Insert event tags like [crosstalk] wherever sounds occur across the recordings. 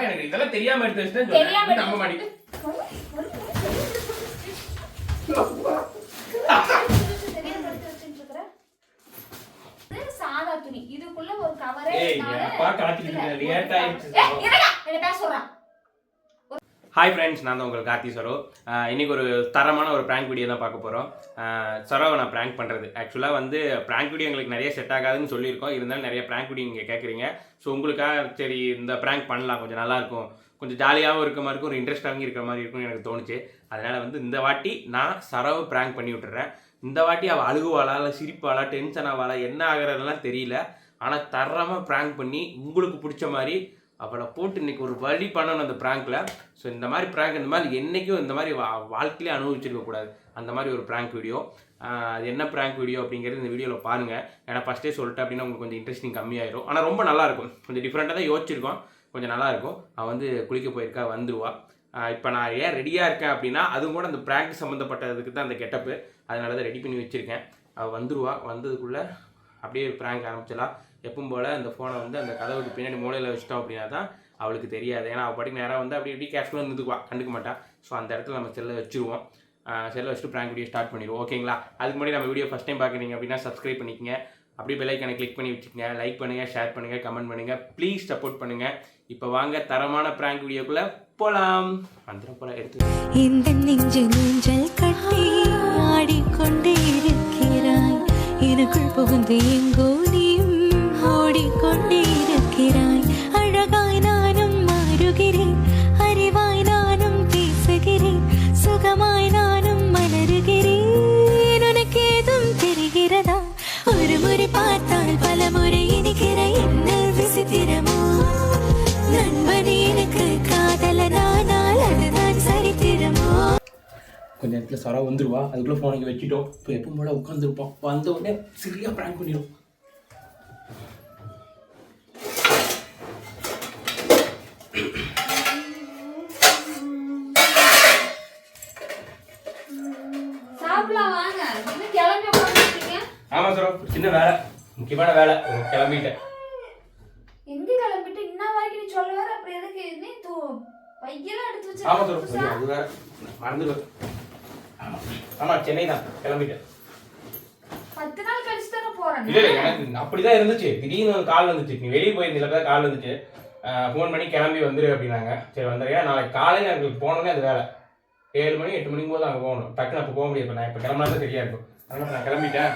எனக்கு இதெல்லாம் தெரியாம எடுத்து தெரியாம நம்ப மாட்டேன் சாதா துணி. இதுக்குள்ள ஒரு கவரே நானு- லேட் ஆயிடுச்சு. என்னை சொல்றான். ஹாய் ஃப்ரெண்ட்ஸ் நான் தான் உங்கள் கார்த்தி சரோ. இன்றைக்கி ஒரு தரமான ஒரு ப்ராங்க் வீடியோ தான் பார்க்க போகிறோம் சரோவை நான் ப்ராங்க் பண்ணுறது ஆக்சுவலாக வந்து ப்ராங்க் வீடியோ எங்களுக்கு நிறைய செட் ஆகாதுன்னு சொல்லியிருக்கோம். இருந்தாலும் நிறைய ப்ராங்க் வீடியோ நீங்கள் கேட்குறீங்க ஸோ உங்களுக்காக சரி இந்த ப்ராங்க் பண்ணலாம். கொஞ்சம் நல்லாயிருக்கும் கொஞ்சம் ஜாலியாகவும் இருக்க மாதிரி இருக்கும். ஒரு இன்ட்ரெஸ்டாகவும் இருக்கிற மாதிரி இருக்கும்னு எனக்கு தோணுச்சு. அதனால் வந்து இந்த வாட்டி நான் சரோவை ப்ராங்க் பண்ணி விட்டுறேன். இந்த வாட்டி அவள் அழுகுவாளா இல்லை சிரிப்பாளா டென்ஷன் ஆவாளா என்ன ஆகிறதெல்லாம் தெரியல. ஆனால் தரமாக ப்ராங்க் பண்ணி உங்களுக்கு பிடிச்ச மாதிரி அவளை போட்டு இன்னைக்கு ஒரு வழி பண்ணணும் அந்த ப்ராங்க்ல ஸோ இந்த மாதிரி ப்ராங்க் இந்த மாதிரி என்றைக்கும் இந்த மாதிரி வா வாழ்க்கையிலே அனுபவிச்சிருக்க கூடாது. அந்த மாதிரி ஒரு ப்ராங்க் வீடியோ அது என்ன ப்ராங்க் வீடியோ அப்படிங்கிறது இந்த வீடியோவில் பாருங்கள் ஏன்னா ஃபஸ்ட்டே சொல்லிட்டேன் அப்படின்னா உங்களுக்கு கொஞ்சம் இன்ட்ரெஸ்டிங் கம்மியாயிரும். ஆனால் ரொம்ப நல்லாயிருக்கும். கொஞ்சம் டிஃப்ரெண்ட்டாக தான் யோசிச்சிருக்கோம். கொஞ்சம் நல்லாயிருக்கும். அவள் வந்து குளிக்க போயிருக்கா வந்துருவா. இப்போ நான் ஏன் ரெடியாக இருக்கேன் அப்படின்னா அதுவும் கூட அந்த ப்ராங்க் சம்மந்தப்பட்டதுக்கு தான் அந்த கெட்டப்பு அதனால தான் ரெடி பண்ணி வச்சுருக்கேன். அவள் வந்துருவா. வந்ததுக்குள்ளே அப்படியே ப்ராங்க் ஆரம்பிச்சிடலாம். எப்பவும் போல் அந்த ஃபோனை வந்து அந்த கதவுக்கு பின்னாடி மூலையில் வச்சிட்டோம் அப்படின்னா தான் அவளுக்கு தெரியாது. ஏன்னா அவள் படிக்க நேராக வந்து அப்படி இப்படி கேஷ்ஃபுல்லாக இருந்துக்குவா. கண்டுக்க மாட்டான் ஸோ அந்த இடத்துல நம்ம செல்லை வச்சுருவோம். செல்லை வச்சுட்டு ப்ராங்க் வீடியோ ஸ்டார்ட் பண்ணிடுவோம். ஓகேங்களா அதுக்கு முன்னாடி நம்ம வீடியோ ஃபஸ்ட் டைம் பார்க்குறீங்க அப்படின்னா சப்ஸ்கிரைப் பண்ணிக்கங்க. அப்படியே பெல்லைக்கனை கிளிக் பண்ணி வச்சுக்கோங்க. லைக் பண்ணுங்கள் ஷேர் பண்ணுங்கள் கமெண்ட் பண்ணுங்கள் ப்ளீஸ் சப்போர்ட் பண்ணுங்கள் இப்போ வாங்க தரமான ப்ராங்க் வீடியோக்குள்ளே போகலாம் வந்துடும் போல எடுத்து இந்த நெஞ்சு நெஞ்சல் கட்டி ஆடிக்கொண்டே இருக்கிறாய். எனக்குள் புகுந்து எங்கோ நீ ஓடிக்கொண்டே இருக்கிறாய் அழகாய் நானும் மாறுகிறேன். அறிவாய் நானும் பேசுகிறேன். சுகமாய் நானும் மலருகிறேன். உனக்கு ஏதும் தெரிகிறதா? ஒரு முறை பார்த்தால் பல முறை இனிக்கிற என்ன விசித்திரமோ? நண்பனே எனக்கு காதலனானால் அதுதான் சரித்திரமோ? கொஞ்ச நேரத்தில் சரா வந்துருவா. அதுக்குள்ளே ஃபோனை வச்சுட்டோம். இப்போ எப்பவும் போல உட்காந்துருப்போம் வந்த உடனே சரியாக ப்ராங்க் பண்ணிடும் சாப்பிடலாம் வாங்க. இன்னும் கிளம்பி உட்காந்துருக்கீங்க ஆமாம் சார் ஒரு சின்ன வேலை. முக்கியமான வேலை. கிளம்பிட்டேன். எங்க கிளம்பிட்டு? இன்ன வரைக்கும் நீ சொல்ல வேற அப்புறம் எதுக்கு? நீ தூ பையெல்லாம் எடுத்து சார் அது வேற. சென்னை தான். கிளம்பிட்டேன். பத்து நாள் கழிச்சு தானே போறேன். இல்லை இல்லை எனக்கு அப்படிதான் இருந்துச்சு. திடீர்னு கால் வந்துச்சு. நீ வெளியே போயிருந்தீங்க கால் வந்துச்சு. ஃபோன் பண்ணி கிளம்பி வந்துரு அப்படின்னாங்க. சரி வந்துடுறியா நாளைக்கு காலையில் எனக்கு போனோடனே அது வேலை. ஏழு மணி எட்டு மணிக்கு போது அங்கே போகணும். டக்குன்னு அப்போ போக முடியாது. நான் இப்போ கிளம்புனா தான் சரியா இருக்கும் அதனால நான் கிளம்பிட்டேன்.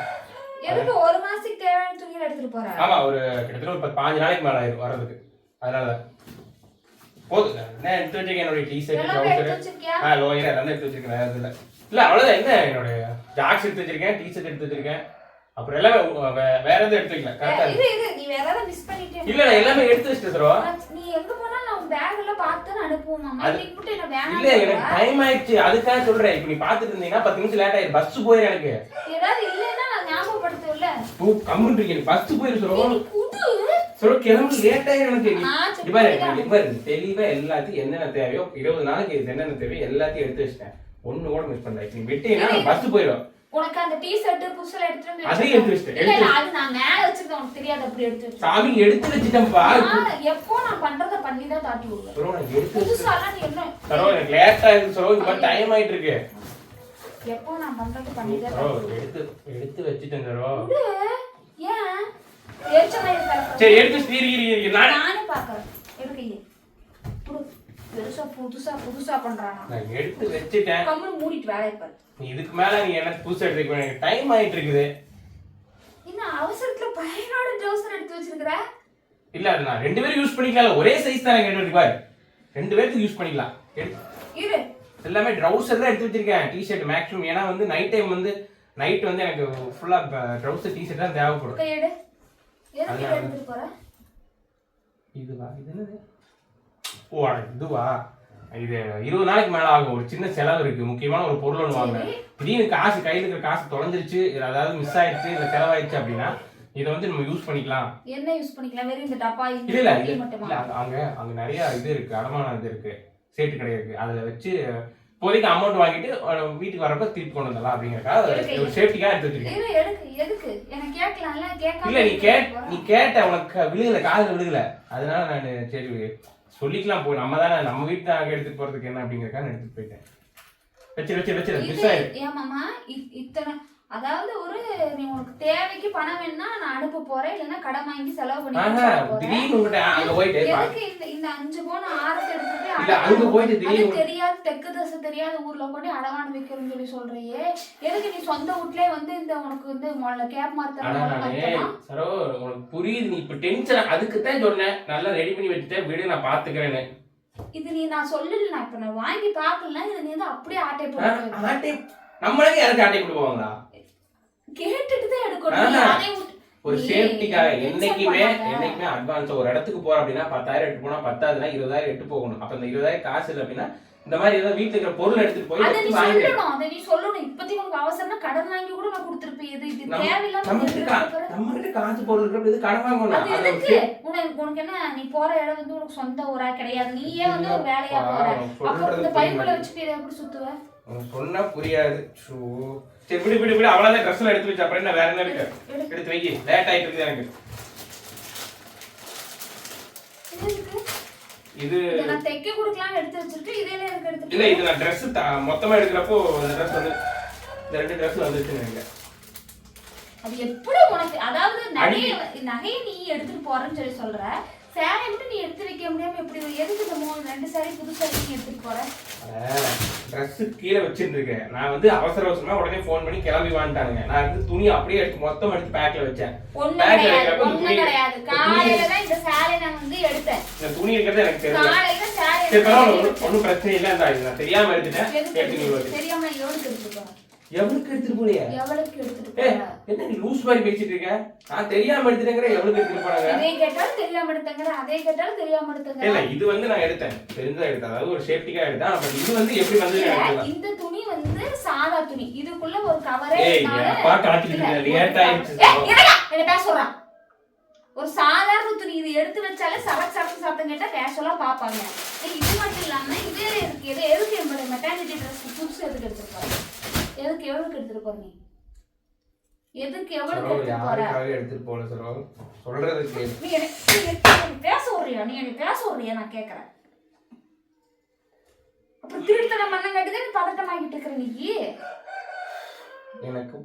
எதுக்கு ஒரு மாசத்துக்கு தேவையான துணிகள் எடுத்துட்டு போறேன் ஆமா ஒரு கிட்டத்தட்ட ஒரு பத்து பாஞ்சு நாளைக்கு மேல ஆயிரும் வர்றதுக்கு. அதனால தான். போதும் என்ன எடுத்து வச்சிருக்கேன்? என்னுடைய டி ஷர்ட் ட்ரௌசர் ஆ லோயர் எடுத்து வச்சிருக்கேன். எதுவும் இல்ல. இல்ல அவ்வளவுதான். என்ன என்னுடைய ஜாக்ஸ் எடுத்து வச்சிருக்கேன் டி ஷர்ட் எடுத்து வச்சிருக்கேன். அப்புறம் எல்லாமே வேற எதுவும் எடுத்து வைக்கல. கரெக்டா இல்ல நான் எல்லாமே எடுத்து வச்சிட்டு நீ எங்க நான் பேக் எல்லாம் அனுப்புவோம்? மாமா அது- இன்னைக்கு மட்டும் என்ன வேணாம் இல்ல எனக்கு டைம் ஆயிடுச்சு. அதுக்காக சொல்றேன். இப்ப நீ பாத்துட்டு இருந்தீங்கன்னா பத்து நிமிஷம் லேட் ஆயிரும் பஸ் போயிரு எனக்கு. ஏதாவது இல்லைன்னா நான் ஞாபகப்படுத்தவில்ல பூ கம்முன்னு இருக்கீங்க. பஸ் போயிரு சொல்லுவோம் நீ புது சொல்ல கிளம்பு. லேட் ஆயிரும் எனக்கு. நீ ஆ, சரி, இப்ப பாரு, புரியுதா? இப்ப பாரு, தெளிவா எல்லாத்தையும் என்னென்ன தேவையோ இருபது நாளைக்கு என்னென்ன தேவையோ எல்லாத்தையும் எடுத்து வச்சிட்டேன். ஒண்ணு கூட மிஸ் பண்ணல. நீ விட்டீங்கன்னா பஸ் போயிடும் உனக்கு அந்த டி ஷர்ட் புதுசுல எடுத்துட்டு வந்து எடுத்து வச்சிட்டேன், இல்ல எடுத்து அது நான் மேல வச்சிருக்கேன். உனக்கு தெரியாது அப்படி எடுத்து சாமி எடுத்து வச்சுட்டேன்ப்பா. நான் எப்போ நான் பண்றத பண்ணி தான் தாட்டி விடுவேன் சரோ நான் எடுத்து புதுசாலாம் நீ என்ன? சரோ எனக்கு லேட் சரோ இந்த மாதிரி டைம் ஆயிட்டு இருக்கு எப்போ நான் பண்றத பண்ணி தான் சரோ விடுவேன் எடுத்து எடுத்து வச்சுட்டேன் சரோ விடு. ஏன்? எனக்கு. சரி எடுத்து ஸ்ரீ நான் நானே பாக்குறேன் எடுக்க இரு. குடு. பெருசா புதுசா புதுசா பண்றானா? நான் எடுத்து வச்சுட்டேன். கம்முன்னு மூடிட்டு வேலையை பாரு. நீ இதுக்கு மேல நீ எனக்கு புதுசா எடுத்துக்க. எனக்கு டைம் ஆயிட்டு இருக்குது என்ன அவசரத்துல பையனோட ட்ரௌசர் எடுத்து வச்சிருக்கிற? இல்ல அது நான் ரெண்டு பேரும் யூஸ் பண்ணிக்கலாம் ஒரே சைஸ் தான் எனக்கு எடுத்து பாரு. ரெண்டு பேருக்கு யூஸ் பண்ணிக்கலாம். இரு. எல்லாமே ட்ரௌசர் தான் எடுத்து வச்சிருக்கேன். டிஷர்ட் மேக்ஸிமம் ஏன்னா வந்து நைட் டைம் வந்து நைட் வந்து எனக்கு ஃபுல்லா ட்ரௌசர் டிஷர்ட் தான் தேவைப்படும். எதுக்கு. எடுத்துட்டு போற? இதுவா? இது என்னது? ஓ இதுவா? இது இருபது நாளைக்கு மேல ஆகும். ஒரு சின்ன செலவு இருக்கு. முக்கியமான ஒரு பொருள் ஒன்று வாங்கினேன் திடீர்னு காசு கையில் இருக்கிற காசு தொலைஞ்சிருச்சு. இல்ல அதாவது மிஸ் ஆயிடுச்சு. இல்ல செலவாயிடுச்சு அப்படின்னா இதை வந்து நம்ம யூஸ் பண்ணிக்கலாம். என்ன யூஸ் பண்ணிக்கலாம்? வெறும் இந்த டப்பா இல்ல இல்ல. இல்ல அங்க- அங்க நிறைய இது இருக்கு. அடமானம் இது இருக்கு. சேட்டு கடை இருக்கு. அதுல வச்சு இப்போதைக்கு அமௌண்ட் வாங்கிட்டு வீட்டுக்கு வரப்ப திருப்பி கொண்டு வந்துடலாம் அப்படிங்கிறக்காக. ஒரு சேஃப்டிக்காக எடுத்து வச்சிருக்கேன். இல்ல நீ கேட். நீ கேட்ட உனக்கு விழுகல காதுல விழுகல. அதனால நான் சரி சொல்லிக்கலாம் போ நம்ம தானே நம்ம வீட்டு அங்கே எடுத்துட்டு போறதுக்கு என்ன அப்படிங்கறக்காக நான் எடுத்துட்டு போயிட்டேன். வச்சிரு வச்சிரு வச்சிரு. மிஸ் ஆயிரு. இ- இத்தனை அதாவது ஒரு நீ உனக்கு தேவைக்கு பணம் வேணும்னா நான் அனுப்ப போறேன். இல்லைன்னா கடன் வாங்கி செலவு பண்ணி எதுக்கு இந்த இந்த அஞ்சு பவுன் ஆரத்தை எடுத்துட்டு தெரியாத தெற்கு தசை தெரியாத ஊர்ல கொண்டு அடவான் வைக்கிறேன்னு சொல்லி சொல்றியே. எதுக்கு நீ சொந்த வீட்லயே வந்து இந்த உனக்கு வந்து முதல்ல கேப் மாத்தலாம் நானு சரோ உனக்கு புரியுது. நீ இப்ப டென்ஷன் அதுக்கு தான் சொன்னேன். நல்லா ரெடி பண்ணி வச்சுட்டேன் விடு நான் பாத்துக்கிறேன்னு. இது நீ நான் சொல்லல நான் இப்ப நான் வாங்கி பாக்கல இது நீ வந்து அப்படியே ஆட்டை போட்டு ஆட்டை நம்மளுக்கு யாருக்கு ஆட்டை போடுவாங்களா கேட்டுட்டு தான் எடுக்கணும் ஒரு சேஃப்டிக்காக என்னைக்குமே. என்னைக்குமே அட்வான்ஸ் ஒரு இடத்துக்கு போறோம் அப்படின்னா பத்தாயிரம் எட்டு போனா பத்தாதுன்னா இருபதாயிரம் எட்டு போகணும். அப்ப இந்த இருபதாயிரம் காசு இல்லை அப்படின்னா இந்த மாதிரி ஏதாவது வீட்டுல இருக்கிற பொருள் எடுத்துட்டு போய் அதை நீ வச்சு சொல்லணும் அதை நீ சொல்லணும். இப்போதைக்கு உனக்கு அவசரம்னா கடன் வாங்கி கூட நான் கொடுத்துருப்பேன். இது? இது தேவையில்லாம நம்ம கிட்ட போற. நம்ம காசு பொருள் இருக்கிறது இது கடன் வாங்கணும் அது எதுக்கு? உனக்கு உனக்கு என்ன? நீ போற இடம் வந்து உனக்கு சொந்த ஊரா? கிடையாது. நீயே வந்து ஒரு வேலையா போற. அப்புறம் இந்த வச்சுட்டு இதை எப்படி சுத்துவ? சொன்னா புரியாது. ஷோ சரி விடு விடு விடு. அவ்வளவுதான். ட்ரெஸ் எல்லாம் எடுத்து வச்சு அப்புறம் என்ன வேற என்ன இருக்கு? எடு. எடுத்து. வைக்கி. லேட் ஆயிட்டு இருக்குது எனக்கு. இது நான் தைக்க கொடுக்கலாம்னு எடுத்து வச்சிருக்கேன் இதே எனக்கு இல்ல எடுத்துட்டு இது நான் ட்ரெஸ் மொத்தமா எடுக்கிறப்போ இந்த ட்ரெஸ் வந்து இந்த ரெண்டு ட்ரெஸ் வந்துச்சுன்னு நினைக்கிறேன். அது எப்படி உனக்கு அதாவது நகைய நகையை நீ எடுத்துட்டு போறேன்னு சொல்லி சொல்ற. சேலை மட்டும் நீ எடுத்து வைக்க முடியாம எப்படி எதுக்கு இந்த மூணு ரெண்டு சாரி புது சாரி நீ எடுத்துட்டு போற? ட்ரெஸ் கீழே வச்சிருந்துருக்கேன். நான் வந்து அவசர அவசரமா உடனே ஃபோன் பண்ணி கிளம்பி வாங்கிட்டானுங்க நான் வந்து துணி அப்படியே எடுத்து மொத்தம் எடுத்து பேக்ல வச்சேன். ஒண்ணும் Bag ல கிடையாது வைக்கிறப்ப இந்த துணி- கிடையாது. இந்த துணி- காலையில தான் இந்த சாலை நான் வந்து எடுத்தேன். இந்த துணி இருக்கிறது எனக்கு தெரியல காலையில சரி பரவாயில்ல ஒண்ணும் பிரச்சனை இல்லை நான் தெரியாம எடுத்துட்டேன். தெரியாம எவ்வளவுக்கு எவ்வளவுக்கு எடுத்துட்டு போறியா எவ்வளவுக்கு எடுத்துட்டு என்ன நீ லூஸ் மாதிரி பேசிட்டு இருக்க? நான் தெரியாம எடுத்துட்டேங்கிற எவ்வளவுக்கு எடுத்துட்டு போனாங்க இதே கேட்டாலும் தெரியாம எடுத்தங்கிற அதே கேட்டாலும் தெரியாம இல்ல எடுத்தங்கிற இது வந்து நான் எடுத்தேன். தெரிஞ்சா எடுத்தேன். அதாவது ஒரு சேஃப்டிக்கா எடுத்தேன். பட் இது வந்து எப்படி வந்து இல்ல, இந்த துணி வந்து சாதா துணி. இதுக்குள்ள ஒரு கவரே ஏய் காட்டிட்டு இல்ல, இருக்க? லேட் ஆயிடுச்சு என்ன பேச சொல்றான் ஒரு சாதாரண துணி இது எடுத்து வச்சாலே சரக்கு சரக்கு சத்தம் கேட்டா கேஷுவலா பாப்பாங்க இது மட்டும் இல்லாம இது இருக்கு. இது எதுக்கு என்னோட மெட்டானிட்டி ட்ரெஸ் புதுசு எதுக்கு எடுத்துட்டு போற? எதுக்கு எவ்வளவுக்கு எடுத்துட்டு போற நீ? எதுக்கு எவ்வளவுக்கு சரோ எடுத்துட்டு போற? எடுத்துட்டு போல சரோ சொல்றது கேளு. நீ நீ பேச விடுறியா? நீ என்ன பேச விடுறியா? நான் கேக்குறேன். அப்புறம் திருத்தனம் பண்ண காட்டுதான் நீ பதட்டமாகிட்டு இருக்கிற நீ. எனக்கு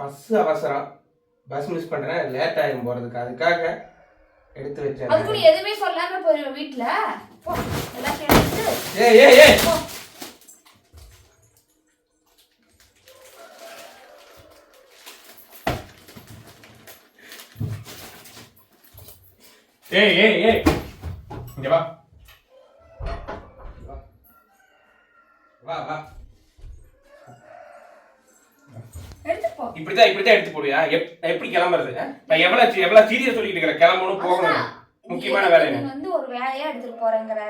பஸ் அவசரம். பஸ் மிஸ் பண்றேன் லேட் ஆகும் போறதுக்கு. அதுக்காக எடுத்து அதுக்கு வச்சேன் நீ எதுவுமே சொல்லாம போயிருவ வீட்டுல போ எல்லாம் கேட்டு ஏய் ஏய் ஏய். ஏய் ஏய் ஏய். இங்க வா. வா வா. இப்படிதான் இப்படிதான் எடுத்து போடுவியா? எப்- எப்படி கிளம்புறது? நான் எவ்வளவு எவ்வளவு சீரியஸ் சொல்லிட்டு இருக்கிறேன். கிளம்பணும் போகணும். முக்கியமான வேலை வந்து ஒரு வேலையா எடுத்துட்டு போறேங்கிற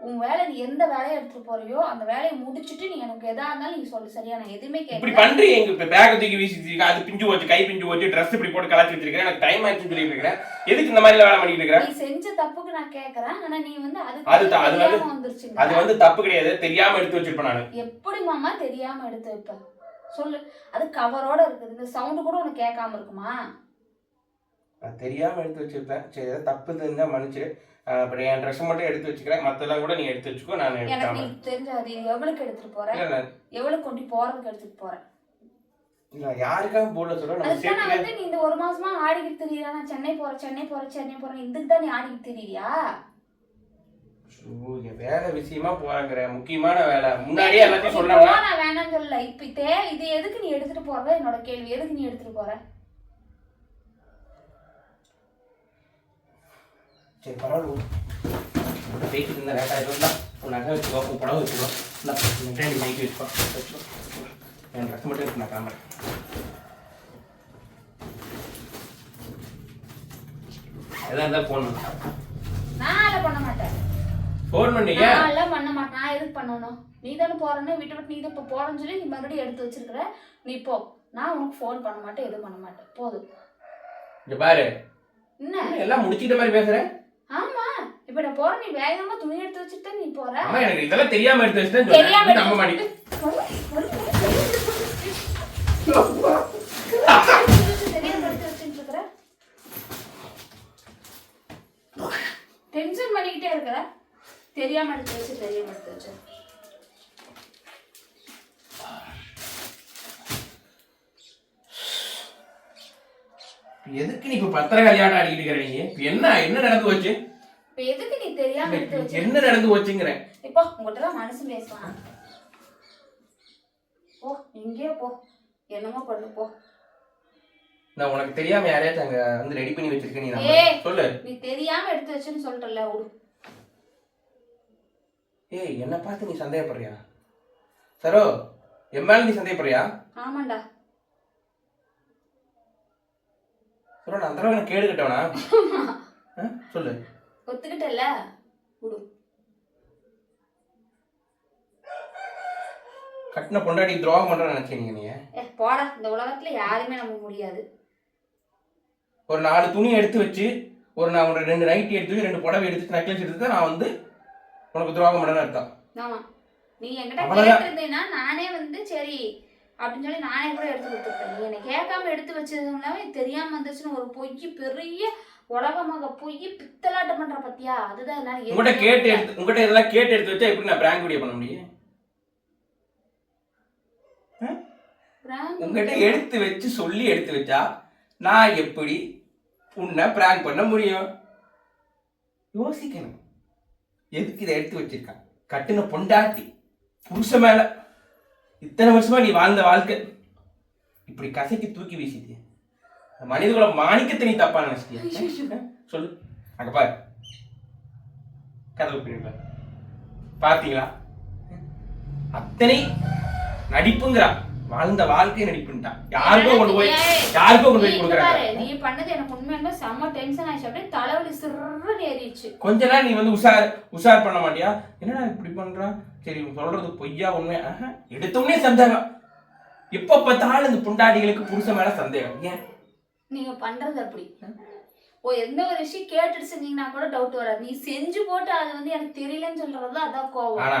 உன் வேலை நீ எந்த வேலையை எடுத்துட்டு போறியோ அந்த வேலையை முடிச்சிட்டு நீ எனக்கு எதா இருந்தாலும் நீ சொல்லு சரியா? நான் எதுவுமே இப்படி கேட்கல பண்றீங்க எங்க இப்ப பேக் தூக்கி வீசி அது பிஞ்சு போச்சு கை பிஞ்சு போச்சு ட்ரெஸ் இப்படி போட்டு கலாச்சி வச்சிருக்கேன் எனக்கு டைம் ஆயிடுச்சுன்னு சொல்லிட்டு இருக்கிறேன் எதுக்கு இந்த மாதிரி வேலை பண்ணிட்டு இருக்கிறேன் நீ செஞ்ச தப்புக்கு நான் கேக்குறேன் ஆனா நீ வந்து அது அதுக்கு த- அது வந்து- அது வந்து தப்பு கிடையாது தெரியாம எடுத்து வச்சிருப்பேன் நானு. எப்படி மாமா தெரியாம எடுத்து வைப்ப? சொல்லு. அது கவரோட இருக்குது. இந்த சவுண்ட் கூட உனக்கு கேட்காம இருக்குமா? நான் தெரியாம எடுத்து வச்சிருப்பேன். சரி ஏதாவது தப்பு இருந்தா மன்னிச்சிரு ஆஹ் அப்புறம் என் ட்ரெஸ் மட்டும் எடுத்து வச்சுக்கிறேன். மத்தெல்லாம் கூட நீ எடுத்து வச்சுக்கோ நான் எனக்கு நீ தெரிஞ்ச அது எவ்வளவுக்கு எடுத்துட்டு போற? இல்ல எவ்வளவு கொண்டு போறதுக்கு எடுத்துட்டு போற? இல்ல யாருக்காக போடல சொல்ல நம்ம அதுக்கு நான் வந்து நீ இந்த ஒரு மாசமா ஆடிக்கிட்டு தெரியல நான் சென்னை போறேன் சென்னை போறேன் சென்னை போறேன் இதுக்கு தான் நீ ஆடிக்கிட்டு தெரியறியா? வேலை விஷயமா போறாங்கிற. முக்கியமான வேலை. முன்னாடியே எல்லாத்தையும் நான் வேணாம்னு சொல்லல. இப்ப இது எதுக்கு நீ எடுத்துட்டு போறதா? என்னோட கேள்வி. எதுக்கு நீ எடுத்துட்டு போற? சரி பரவாயில்ல பேசிட்டு இருந்தா லேட் ஆயிடும் உன் நகை வச்சுக்கோ உன் படம் வச்சுக்கோ இல்லை நீ நைட்டு வச்சுக்கோ வச்சுக்கோ என் ட்ரெஸ் மட்டும் இருக்கு நான் கிளம்புறேன் எதா இருந்தாலும் ஃபோன் பண்ணு நான் அதெல்லாம் பண்ண மாட்டேன் ஃபோன் பண்ணீங்க நான் எல்லாம் பண்ண மாட்டேன் நான் எதுக்கு பண்ணணும் நீ தானே போறேன்னு விட்டு விட்டு நீ தான் இப்போ போறேன்னு சொல்லி நீ மறுபடியும் எடுத்து வச்சிருக்கிற. நீ போ. நான் உனக்கு ஃபோன் பண்ண மாட்டேன் எதுவும் பண்ண மாட்டேன். போதும் இங்க பாரு. என்ன? என்ன எல்லாம் முடிச்சிட்ட மாதிரி பேசுறேன் ஆமா. இப்ப நான் போறேன். நீ வேகமா துணி எடுத்து வச்சுட்டு நீ போற. அம்மா எனக்கு இதெல்லாம் தெரியாம எடுத்து வச்சுட்டேன்னு தெரியாம. நம்ப மாட்டேன். டென்ஷன் பண்ணிக்கிட்டே இருக்கிற? தெரியாம எடுத்து வச்சு தெரியாம எடுத்து வச்சு. எதுக்கு நீ இப்ப பத்திர கல்யாணம் ஆடிக்கிட்டு இருக்கிற நீ? இப்ப என்ன என்ன நடந்து போச்சு? இப்ப எதுக்கு நீ தெரியாம எடுத்து வச்சு என்ன நடந்து போச்சுங்கிறேன் இப்போ உங்கள்கிட்ட தான் மனசு பேசுவான் போ எங்கேயோ போ. என்னமோ பண்ணு போ. நான் உனக்கு தெரியாம யாரையாச்சும் அங்க வந்து ரெடி பண்ணி வச்சிருக்க நீ. நம்ம சொல்லு. நீ தெரியாம எடுத்து வச்சுன்னு சொல்லிட்டல விடு ஏய் என்ன பார்த்து நீ சந்தேகப்படுறியா? சரோ என் மேல நீ சந்தேகப்படுறியா? ஆமாண்டா. சரோ நான் அந்த கேடு கட்டவனா? சொல்லு. ஒத்துக்கிட்டல விடு. கட்டின பொண்டாடி துரோகம் பண்றேன்னு நினைச்சீங்க நீ ஏ போடா. இந்த உலகத்துல யாருமே நம்ப முடியாது. ஒரு நாலு துணி எடுத்து வச்சு ஒரு நான் ஒரு ரெண்டு நைட்டி எடுத்து வச்சு ரெண்டு புடவை எடுத்து நெக்லஸ் எடுத்து நான் வந்து உனக்கு துரோகம் பண்ணேன்னு அர்த்தம். ஆமா. நீ என்கிட்ட. கேட்டிருந்தீன்னா நானே வந்து சரி அப்படின்னு சொல்லி நானே கூட எடுத்து கொடுத்துருப்பேன். நீ என்னை கேட்காம எடுத்து வச்சதும் இல்லாம இது தெரியாம வந்துச்சுன்னு ஒரு பொய் பெரிய உலகமாக பொய் பித்தலாட்டம் பண்ற பத்தியா? அதுதான் என்னால உங்கள்கிட்ட கேட்டு. எடுத்து உங்கள்கிட்ட இதெல்லாம் கேட்டு எடுத்து வச்சா எப்படி நான் பிராங்க் வீடியோ பண்ண முடியும்? உங்ககிட்ட எடுத்து வச்சு சொல்லி எடுத்து வச்சா நான் எப்படி உன்னை பிராங்க் பண்ண முடியும்? யோசிக்கணும். எதுக்கு இதை எடுத்து வச்சிருக்கான் கட்டுன பொண்டாட்டி புருஷ மேல இத்தனை வருஷமா நீ வாழ்ந்த வாழ்க்கை. இப்படி கசைக்கு தூக்கி வீசிட்டிய. மனிதகுல மாணிக்கத்தை நீ தப்பா நினைச்சிட்டியா. சொல்லு. அங்க பாரு. கதவு பின்னாடி. பாத்தீங்களா அத்தனை நடிப்புங்கிறா. வாழ்ந்த வாழ்க்கை நடிப்புன்ட்டா. யாருக்கும் கொண்டு போய் ஏய், யாருக்கும் கொண்டு போய் கொடுக்குறாங்க. நீ பண்ணது எனக்கு உண்மையான செம்ம டென்ஷன் ஆயிடுச்சு. அப்படியே தலைவலி சிறுன்னு ஏறிடுச்சு. கொஞ்ச நாள் நீ வந்து உஷார் உஷார் பண்ண மாட்டியா? என்னடா இப்படி பண்றா? சரி சொல்றது பொய்யா உண்மை ஆஹா, எடுத்த உடனே சந்தேகம். எப்ப பார்த்தாலும் இந்த புண்டாடிகளுக்கு புருஷன் மேல சந்தேகம். ஏன்? நீங்க பண்றது அப்படி. ஓ எந்த ஒரு விஷயம் கேட்டுட்டு செஞ்சீங்கன்னா கூட டவுட் வராது. நீ செஞ்சு போட்டு அது வந்து எனக்கு தெரியலன்னு சொல்றது அதான் கோவம். ஆனா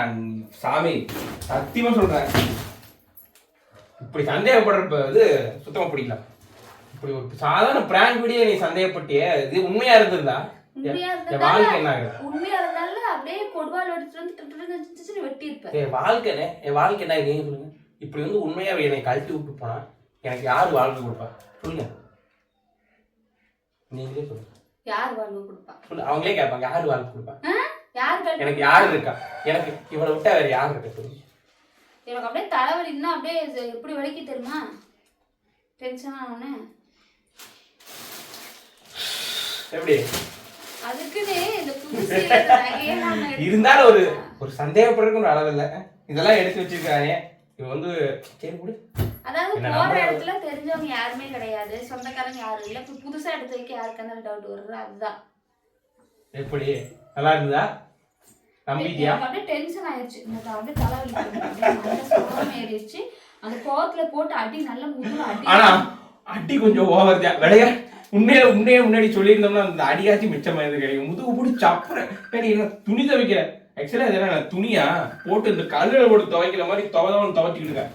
சாமி சத்தியமா சொல்றேன். இப்படி சந்தேகப்படுறப்ப இது சுத்தமா பிடிக்கல இப்படி ஒரு சாதாரண பிராங்க் வீடியோ நீ சந்தேகப்பட்டியே இது உண்மையா இருந்திருந்தா? உண்மையா இருந்தாலும் அப்படியே கொடுவாள் எடுத்துட்டு வந்து திட்டு திட்டுன்னு வச்சுட்டு வெட்டி இருப்பேன் என் வாழ்க்கைனே என் வாழ்க்கை என்ன? நீங்க சொல்லுங்க இப்படி வந்து உண்மையா என்னை கழட்டி விட்டு போனா எனக்கு யார் வாழ்க்கை கொடுப்பா? சொல்லுங்க நீங்களே சொல்லுங்க. யார் வாழ்வு கொடுப்பா? சொல்லு அவங்களே கேட்பாங்க யார் வாழ்க்கை கொடுப்பா? யார் எனக்கு யார் இருக்கா? எனக்கு இவளை விட்டா வேற யார் இருக்கா? சொல்லுங்க எனக்கு அப்படியே தலைவலி இன்னும் அப்படியே எப்படி வலிக்கு தெரியுமா? டென்ஷன் ஆனோன்னு எப்படி? இருந்தாலும் ஒரு ஒரு சந்தேகப்படுறதுக்கு ஒரு அளவு இல்லை. இதெல்லாம் எடுத்து வச்சிருக்கானே இவன் வந்து சரி விடு. அதாவது போற இடத்துல தெரிஞ்சவங்க யாருமே கிடையாது. சொந்தக்காரங்க யாரும் இல்ல. இப்ப புதுசா எடுத்து வைக்க யாருக்கு அந்த டவுட் வருது அதுதான். எப்படி? நல்லா இருந்ததா? நம்பிட்டியா? அப்படியே டென்ஷன் ஆயிடுச்சு எனக்கு அப்படியே தலைவலி ஏறிடுச்சு. அந்த கோவத்துல போட்டு அடி நல்ல முதுகுல அடி. ஆனா அடி கொஞ்சம் ஓவர் தான். விளைய உண்மையில உண்மையை முன்னாடி சொல்லியிருந்தோம்னா அந்த அடியாச்சும் மிச்சமா இருந்து கிடைக்கும் முதுகு போட்டு சப்புறேன் என்ன துணி துவைக்கிற? ஆக்சுவலா இதெல்லாம் நான் துணியா? போட்டு இந்த கல்லுல போட்டு துவைக்கிற மாதிரி துவதவன் துவைச்சிக்கிட்டு இருக்கேன்.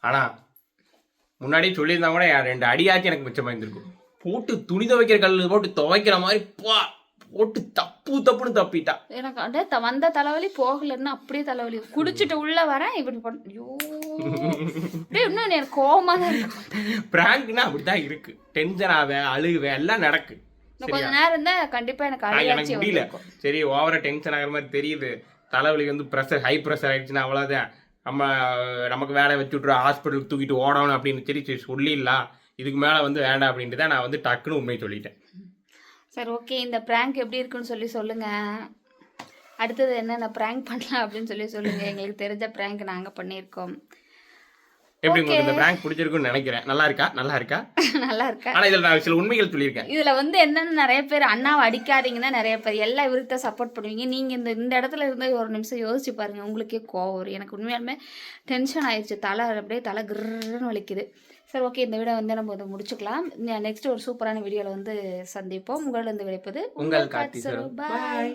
ஆனா முன்னாடி சொல்லியிருந்தா கூட ரெண்டு அடியாச்சும் எனக்கு மிச்சமா இருந்திருக்கும் போட்டு துணி துவைக்கிற கல்லு போட்டு துவைக்கிற மாதிரி பா போட்டு தப்பு தப்புன்னு தப்பிட்டா. எனக்கு அப்படியே த- வந்த தலைவலி போகலன்னு அப்படியே தலைவலி. குடிச்சிட்டு உள்ள வரேன் இப்படி பண்ண ஐயோ. இன்னும் எனக்கு கோவமா தான் இருக்கு பிராங்க்னா அப்படிதான் இருக்கு. டென்ஷன் ஆவேன் அழுகுவேன் எல்லாம் நடக்கு. கொஞ்ச நேரம் இருந்தா கண்டிப்பா எனக்கு எனக்கு முடியல. சரி ஓவரா டென்ஷன் ஆகிற மாதிரி தெரியுது. தலைவலிக்கு வந்து ப்ரெஷர் ஹை ப்ரெஷர் ஆயிடுச்சுன்னா அவ்வளோதான் நம்ம நமக்கு வேலை வச்சு விட்ரு ஹாஸ்பிட்டலுக்கு தூக்கிட்டு ஓடணும் அப்படின்னு சரி சொல்லிடலாம். இதுக்கு மேலே வந்து வேண்டாம் அப்படின்ட்டு தான் நான் வந்து டக்குன்னு உண்மையை சொல்லிட்டேன். சரி ஓகே இந்த ப்ராங்க் எப்படி இருக்குன்னு சொல்லி சொல்லுங்க. அடுத்தது என்னென்ன ப்ராங்க் பண்ணலாம் அப்படின்னு சொல்லி சொல்லுங்க. எங்களுக்கு தெரிஞ்ச ப்ராங்க் நாங்க பண்ணியிருக்கோம். எப்படி உங்களுக்கு இந்த பிராங்க் பிடிச்சிருக்குன்னு நினைக்கிறேன். நல்லா இருக்கா? நல்லா இருக்கா? [laughs] நல்லா இருக்கா? ஆனால் இதில் நான் சில உண்மைகள் சொல்லியிருக்கேன். இதுல வந்து என்னன்னு நிறைய பேர் அண்ணாவை அடிக்காதீங்கன்னா நிறைய பேர் எல்லாம் இவருக்கு சப்போர்ட் பண்ணுவீங்க. நீங்க இந்த இந்த இடத்துல இருந்து ஒரு நிமிஷம் யோசிச்சு பாருங்க. உங்களுக்கே கோவம் வரும். எனக்கு உண்மையாலுமே டென்ஷன் ஆயிடுச்சு தலை அப்படியே தலை கிருன்னு வலிக்குது. சரி ஓகே இந்த வீடியோ வந்து நம்ம வந்து முடிச்சுக்கலாம். நெக்ஸ்ட் ஒரு சூப்பரான வீடியோவில் வந்து சந்திப்போம். உங்களிடம் விளைப்பது உங்கள் பாய்